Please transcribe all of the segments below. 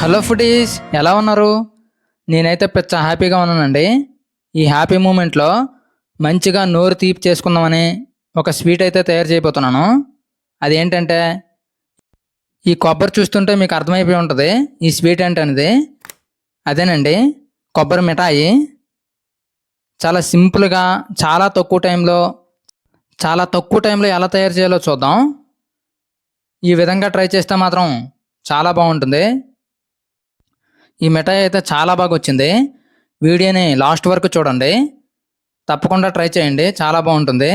Hello foodies ఎలా ఉన్నారు? నేనైతే పెచ్చ హ్యాపీగా ఉన్నానండి. ఈ హ్యాపీ మూమెంట్లో మంచిగా నోరు తీపి చేసుకుందామని ఒక స్వీట్ అయితే తయారు చేయబోతున్నాను. అదేంటంటే ఈ కొబ్బరి చూస్తుంటే మీకు అర్థమైపోయి ఉంటుంది. ఈ స్వీట్ ఏంటనేది? అదేనండి కొబ్బరి మిఠాయి. చాలా సింపుల్గా చాలా తక్కువ టైంలో చాలా తక్కువ టైంలో ఎలా తయారు చేయాలో చూద్దాం. ఈ విధంగా ట్రై చేస్తే మాత్రం చాలా బాగుంటుంది. ఈ మిఠాయి అయితే చాలా బాగా వచ్చింది. వీడియోని లాస్ట్ వరకు చూడండి. తప్పకుండా ట్రై చేయండి. చాలా బాగుంటుంది.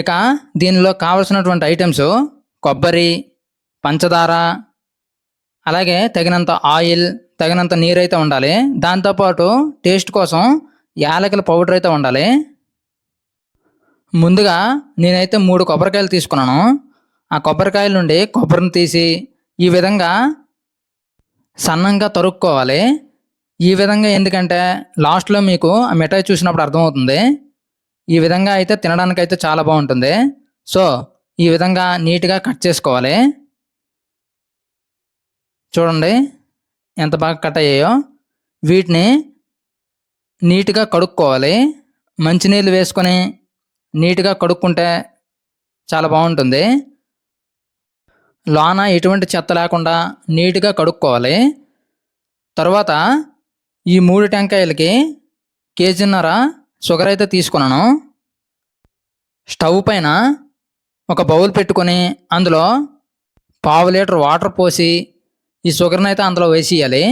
ఇక దీనిలో కావలసినటువంటి ఐటమ్స్ కొబ్బరి పంచదార అలాగే తగినంత ఆయిల్ తగినంత నీరు అయితే ఉండాలి దాంతోపాటు టేస్ట్ కోసం యాలకుల పౌడర్ అయితే ఉండాలి. ముందుగా నేనైతే మూడు కొబ్బరికాయలు తీసుకున్నాను. ఆ కొబ్బరికాయల నుండి కొబ్బరిని తీసి ఈ విధంగా సన్నంగా తరుక్కోవాలి. ఈ విధంగా ఎందుకంటే లాస్ట్లో మీకు ఆ మిఠాయి చూసినప్పుడు అర్థమవుతుంది. ఈ విధంగా అయితే తినడానికి అయితే చాలా బాగుంటుంది. సో ఈ విధంగా నీట్గా కట్ చేసుకోవాలి. చూడండి ఎంత బాగా కట్ అయ్యాయో. వీటిని నీట్గా కడుక్కోవాలి. మంచినీళ్ళు వేసుకొని నీట్గా కడుక్కుంటే చాలా బాగుంటుంది. లోన ఎటువంటి చెత్త లేకుండా నీట్గా కడుక్కోవాలి. తర్వాత ఈ మూడు టెంకాయలకి కేజీన్నర షుగర్ అయితే తీసుకున్నాను. స్టవ్ పైన ఒక బౌల్ పెట్టుకొని అందులో పావు లీటర్ వాటర్ పోసి ఈ షుగర్ని అయితే అందులో వేసేయాలి.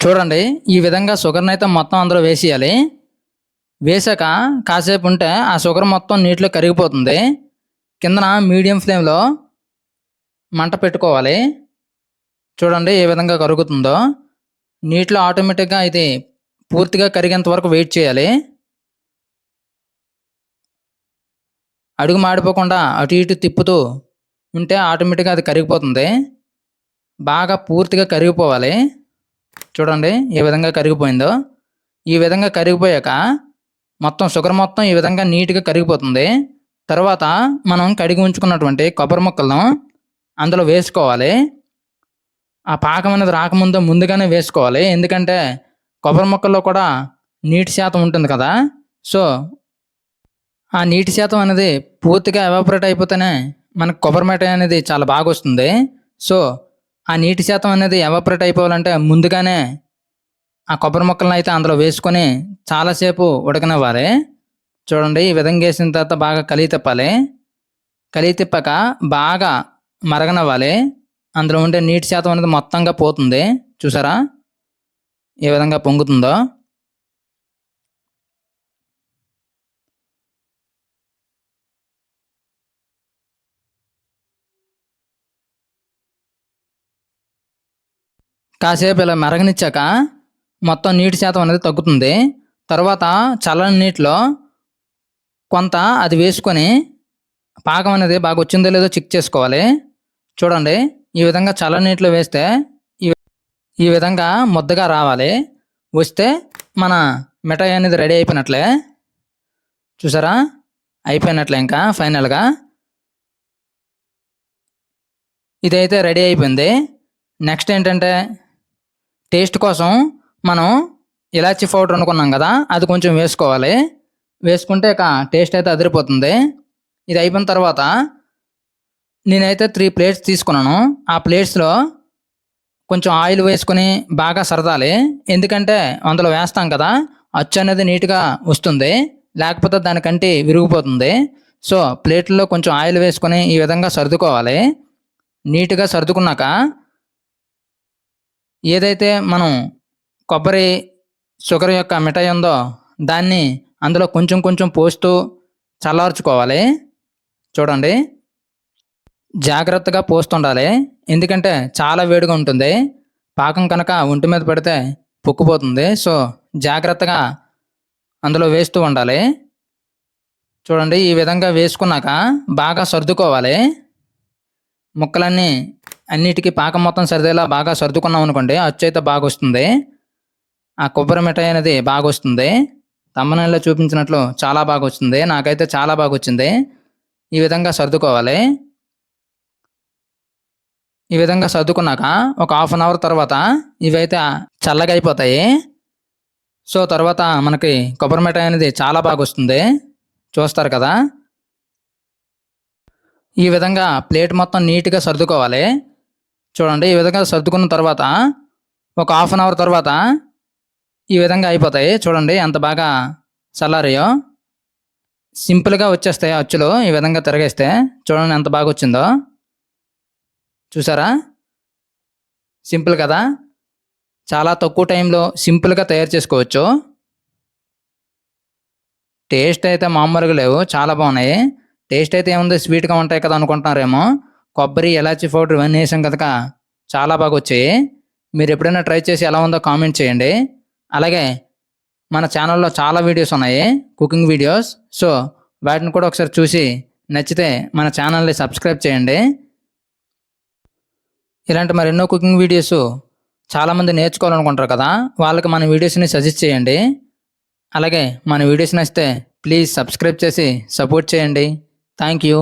చూడండి ఈ విధంగా షుగర్ని అయితే మొత్తం అందులో వేసేయాలి. వేసాక కాసేపు ఉంటే ఆ షుగర్ మొత్తం నీటిలో కరిగిపోతుంది. కిందన మీడియం ఫ్లేమ్లో మంట పెట్టుకోవాలి. చూడండి ఏ విధంగా కరుగుతుందో. నీటిలో ఆటోమేటిక్గా ఇది పూర్తిగా కరిగేంత వరకు వెయిట్ చేయాలి. అడుగు మాడిపోకుండా అటు ఇటు తిప్పుతూ ఉంటే ఆటోమేటిక్గా అది కరిగిపోతుంది. బాగా పూర్తిగా కరిగిపోవాలి. చూడండి ఏ విధంగా కరిగిపోయిందో. ఈ విధంగా కరిగిపోయాక మొత్తం షుగర్ మొత్తం ఈ విధంగా నీట్గా కరిగిపోతుంది. తర్వాత మనం కడిగి ఉంచుకున్నటువంటి కొబ్బరి ముక్కలను అందులో వేసుకోవాలి. ఆ పాకం అనేది రాకముందు ముందుగానే వేసుకోవాలి. ఎందుకంటే కొబ్బరి ముక్కల్లో కూడా నీటి శాతం ఉంటుంది కదా. సో ఆ నీటి శాతం అనేది పూర్తిగా ఎవాపరేట్ అయిపోతేనే మనకు కొబ్బరి మిఠాయి అనేది చాలా బాగా వస్తుంది. సో ఆ నీటి శాతం అనేది ఎవాపరేట్ అయిపోవాలంటే ముందుగానే ఆ కొబ్బరి ముక్కలను అయితే అందులో వేసుకొని చాలాసేపు ఉడకనివ్వాలి. చూడండి ఈ విధంగా వేసిన తర్వాత బాగా కలిగి తిప్పాలి. కలిగి తిప్పాక బాగా మరగనవ్వాలి. అందులో ఉండే నీటి శాతం అనేది మొత్తంగా పోతుంది. చూసారా? ఏ విధంగా పొంగుతుందో. కాసేపు ఇలా మరగనిచ్చాక మొత్తం నీటి శాతం అనేది తగ్గుతుంది. తర్వాత చల్లని నీటిలో కొంత అది వేసుకొని పాకం అనేది బాగా వచ్చిందో లేదో చెక్ చేసుకోవాలి. చూడండి ఈ విధంగా చల్ల నీటిలో వేస్తే ఈ ఈ విధంగా ముద్దగా రావాలి. వస్తే మన మిఠాయి అనేది రెడీ అయిపోయినట్లే. చూసారా? అయిపోయినట్లే ఇంకా ఫైనల్గా. ఇదైతే రెడీ అయిపోయింది. నెక్స్ట్ ఏంటంటే టేస్ట్ కోసం మనం ఇలాచీ పౌడర్ అనుకున్నాం కదా అది కొంచెం వేసుకోవాలి. వేసుకుంటే ఇక టేస్ట్ అయితే అదిరిపోతుంది. ఇది అయిపోయిన తర్వాత నేనైతే త్రీ ప్లేట్స్ తీసుకున్నాను. ఆ ప్లేట్స్లో కొంచెం ఆయిల్ వేసుకొని బాగా సరదాలి. ఎందుకంటే అందులో వేస్తాం కదా అచ్చు అనేది నీట్గా వస్తుంది. లేకపోతే దానికంటే విరిగిపోతుంది. సో ప్లేట్లో కొంచెం ఆయిల్ వేసుకొని ఈ విధంగా సర్దుకోవాలి. నీట్గా సర్దుకున్నాక ఏదైతే మనం కొబ్బరి షుగర్ యొక్క మిఠాయి ఉందో దాన్ని అందులో కొంచెం కొంచెం పోస్తూ చల్లార్చుకోవాలి. చూడండి. జాగ్రత్తగా పోస్తుండాలి. ఎందుకంటే చాలా వేడిగా ఉంటుంది. పాకం కనుక ఒంటి మీద పడితే పొక్కుపోతుంది. సో జాగ్రత్తగా అందులో వేస్తూ ఉండాలి. చూడండి ఈ విధంగా వేసుకున్నాక బాగా సర్దుకోవాలి. ముక్కలన్నీ అన్నిటికీ పాకం మొత్తం సరిదేలా బాగా సర్దుకున్నాం అనుకోండి అచ్చు అయితే బాగా వస్తుంది ఆ కొబ్బరి మిఠాయి అనేది బాగా వస్తుంది తమ్మనల్లో చూపించినట్లు చాలా బాగా వచ్చింది నాకైతే చాలా బాగా వచ్చింది ఈ విధంగా సర్దుకోవాలి. ఈ విధంగా సర్దుకున్నాక ఒక హాఫ్ అన్ అవర్ తర్వాత ఇవైతే చల్లగా అయిపోతాయి సో తర్వాత మనకి కొబ్బరి మిఠాయి అనేది చాలా బాగా వస్తుంది చూస్తారు కదా? ఈ విధంగా ప్లేట్ మొత్తం నీట్గా సర్దుకోవాలి. చూడండి ఈ విధంగా సర్దుకున్న తర్వాత ఒక హాఫ్ అన్ అవర్ తర్వాత ఈ విధంగా అయిపోతాయి. చూడండి ఎంత బాగా చల్లారయో. సింపుల్గా వచ్చేస్తాయి అచ్చులు. ఈ విధంగా తిరగేస్తే చూడండి ఎంత బాగా వచ్చిందో. చూసారా? సింపుల్ కదా? చాలా తక్కువ టైంలో సింపుల్గా తయారు చేసుకోవచ్చు. టేస్ట్ అయితే మామూలుగా లేవు. చాలా బాగున్నాయి. టేస్ట్ అయితే ఏముంది? స్వీట్గా ఉంటాయి కదా అనుకుంటున్నారేమో. కొబ్బరి ఎలాచి పౌడర్ ఇవన్నీ వేసాం కనుక చాలా బాగా వచ్చాయి. మీరు ఎప్పుడైనా ట్రై చేసి ఎలా ఉందో కామెంట్ చేయండి. అలాగే మన ఛానల్లో చాలా వీడియోస్ ఉన్నాయి కుకింగ్ వీడియోస్ సో వాటిని కూడా ఒకసారి చూసి నచ్చితే మన ఛానల్ని సబ్స్క్రైబ్ చేయండి. ఇలాంటి మరెన్నో కుకింగ్ వీడియోస్ చాలామంది నేర్చుకోవాలనుకుంటారు కదా వాళ్ళకి మన వీడియోస్ని సజెస్ట్ చేయండి. అలాగే మన వీడియోస్ నచ్చితే ప్లీజ్ సబ్స్క్రైబ్ చేసి సపోర్ట్ చేయండి. Thank you